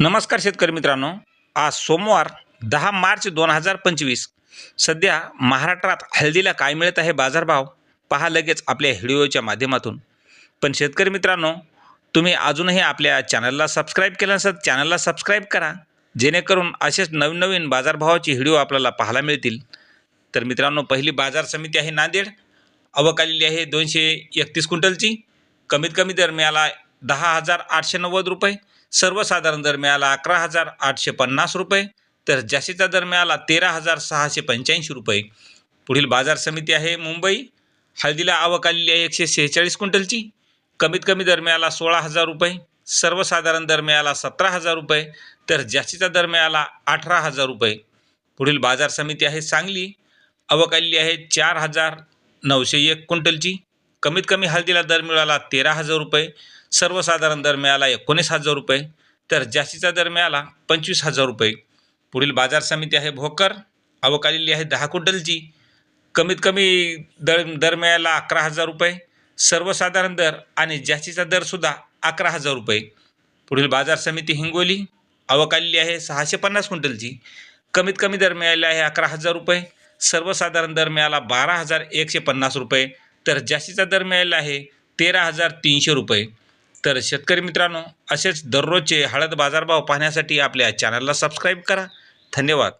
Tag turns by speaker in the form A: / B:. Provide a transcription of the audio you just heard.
A: नमस्कार शेतकरी मित्रांनो. आज सोमवार दहा मार्च दोन हजार पंचवीस. सध्या महाराष्ट्रात हळदीला काय मिळत आहे बाजारभाव? पहा लगेच आपल्या व्हिडिओच्या माध्यमातून. पण शेतकरी मित्रांनो तुम्ही अजूनही आपल्या चॅनलला सबस्क्राईब केलं नसेल चॅनलला सबस्क्राईब करा. जेणेकरून असेच नवीन नवीन बाजारभावाची व्हिडिओ आपल्याला पाहायला मिळतील. तर मित्रांनो पहिली बाजार समिती आहे नांदेड. आवक आलेली आहे दोनशे एकतीस क्विंटलची. कमीत कमी दर मिळाला दहा हजार आठशे नव्वद रुपये. सर्वसाधारण दर मिळाला अकरा हजार आठशे पन्नास रुपये तर जास्तीचा दर मिळाला तेरा हजार सहाशे पंच्याऐंशी रुपये. पुढील बाजार समिती आहे मुंबई. हळदीला आवक आलेली आहे एकशे सेहेचाळीस क्विंटलची. कमीत कमी दर मिळाला सोळा हजार रुपये. सर्वसाधारण दर मिळाला सतरा हजार रुपये तर जास्तीचा दर मिळाला अठरा हजार रुपये. पुढील बाजार समिती आहे सांगली. आवक आलेली आहे चार हजार नऊशे एक क्विंटलची. कमीत कमी हळदीला दर मिळाला तेरा हजार रुपये सर्वसाधारण दर मिळाला एकोणीस हजार रुपये तर जास्तीचा दर मिळाला पंचवीस हजार रुपये. पुढील बाजार समिती आहे भोकर आवक आलेली आहे दहा क्विंटलची. कमीत कमी दर दर मिळाला अकरा हजार रुपये सर्वसाधारण दर आणि जास्तीचा दरसुद्धा अकरा हजार रुपये. पुढील बाजार समिती हिंगोली आवक आलेली आहे सहाशे पन्नास क्विंटलची. कमीत कमी दर मिळाले आहे अकरा हजार रुपये सर्वसाधारण दर मिळाला बारा हजार एकशे पन्नास रुपये. तर जास्तीचा दर मिळाला आहे तेरा हजार तीनशे रुपये. तर शेतकरी मित्रांनो असेच दररोजचे हळद बाजारभाव पाहण्यासाठी आपल्या चॅनलला सबस्क्राईब करा. धन्यवाद.